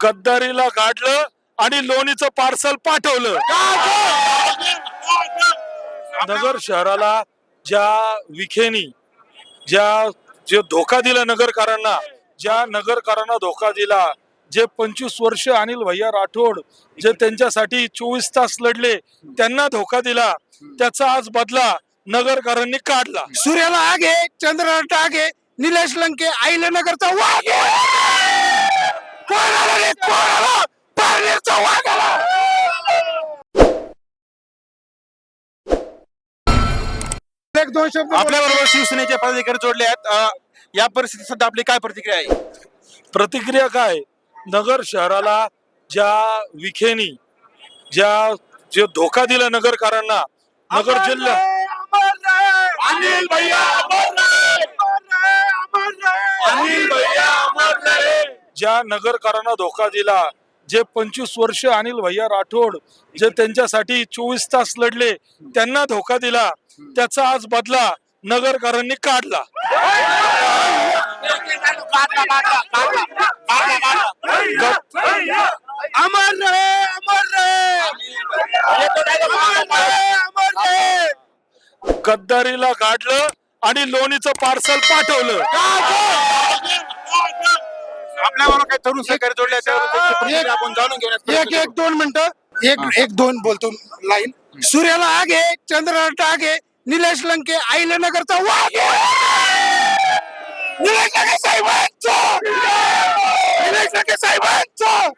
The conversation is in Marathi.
गद्दारीला गाडलं आणि लोणीचं पार्सल पाठवलं. नगर शहराला ज्या विखेनी ज्या जे धोका दिला नगरकारांना ज्या नगरकारांना धोका दिला जे पंचवीस वर्ष अनिल भैया राठोड जे त्यांच्यासाठी चोवीस तास लढले त्यांना धोका दिला. त्याचा आज बदला नगरकारांनी काढला. सूर्याला आगे चंद्र चंद्राला निलेश लंके आईला नगरचा वाघ एक दोन शब्द आपल्या बरोबर शिवसेनेचे पदाधिकारी जोडले आहेत. अ, या परिस्थितीत सध्या आपली काय प्रतिक्रिया आहे? प्रतिक्रिया काय? नगर शहराला ज्या विखेनी ज्या जे धोका दिला नगरकारांना नगर जिल्हा अनिल भैया अनिल भैया अमर रहे. ज्या नगरकारांना धोका दिला जे पंचवीस वर्ष अनिल भैया राठोड जे त्यांच्यासाठी चोवीस तास लढले त्यांना धोका दिला. त्याचा आज बदला नगरकरांनी काढला. अमर रहे अमर रहे गद्दारीला गाडलं आणि लोणीचं पार्सल पाठवलं. काही तरुण सहकारी जोडले त्यांची प्रतिक्रिया आपण जाणून घेऊया एक एक दोन मिनिटं. एक एक दोन बोलतो लाईन. सूर्याला आग आहे चंद्राला टाग आहे निलेश लंके आईला नगरचा वाघ आहे. निलेश लंके साहेबांचा! निलेश लंके साहेबांचा!